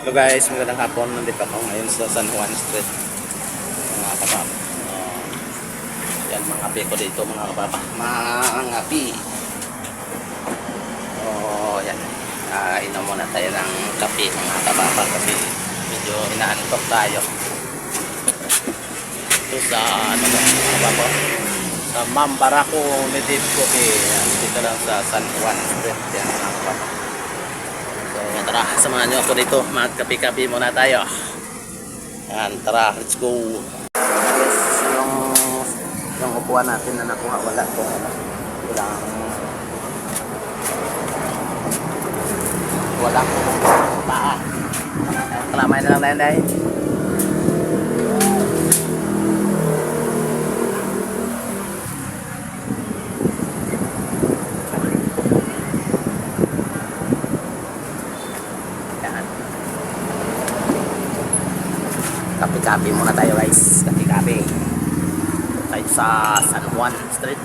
Hello guys, magandang hapon. Nandito ako ngayon sa San Juan Street. Mga kapap. Uh, yan mga api ko dito mga kapapa. Mga api. Oh, yan. Uh, inom muna tayo ng kape mga kapapa kasi medyo inaantok tayo. Ito sa ano mga kapapa? Sa Mambarako Native Coffee. Yan, dito lang sa San Juan Street. Yan mga kapapa. Tara, samahan nyo ako dito. Magkapi-kapi muna tayo. Yan, tara, let's go. Yung, yung upuan natin na nakuha, wala ko. Walang walang paa. Kalamay na lang tayo dahil. Yan. Kapi-kapi muna tayo guys. Kapi-kapi. Tayo sa San Juan Street.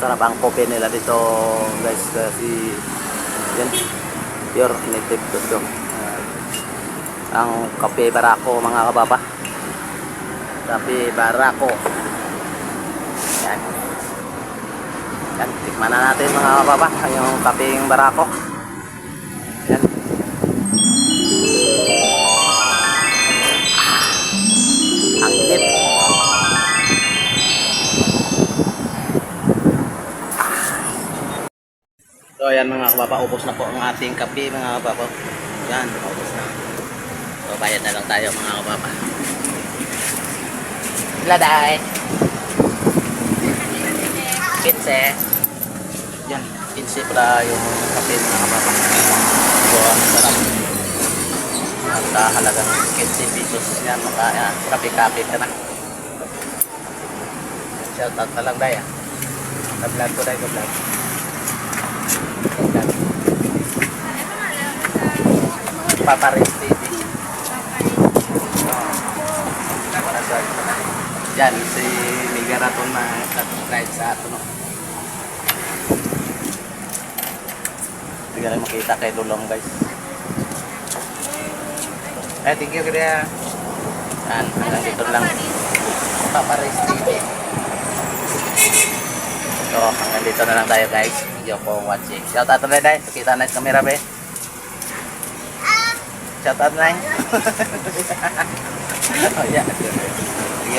Sarap ang kopi nila dito guys kasi yan pure native to to. ang kape barako mga kababa kape barako yan yan tikman na natin mga kababa yung kapeng barako yan Ah, ang init So ayan mga kababa, ubos na po ang ating kape mga kababa. Yan, ubos na. So bayad na lang tayo mga kababa. Laday. Kitse. Yan, kitse pala yung kape mga kababa. So ang sarap. At uh, halagang 15 pesos yan, maka uh, kape-kape ka na. Shout out na lang day ah. Ka-vlog ko day, ka-vlog. Paparis TV. Yan, si Migaraton na kahit sa ato, no? Hindi lang makita kay Lulong, guys. Eh, thank you, kaya. Yan, hanggang dito lang. Paparis TV. So, hanggang dito na lang tayo, guys. You for watching. Shout out na rin, Pakita na yung camera, be. Shout out na oh, yeah.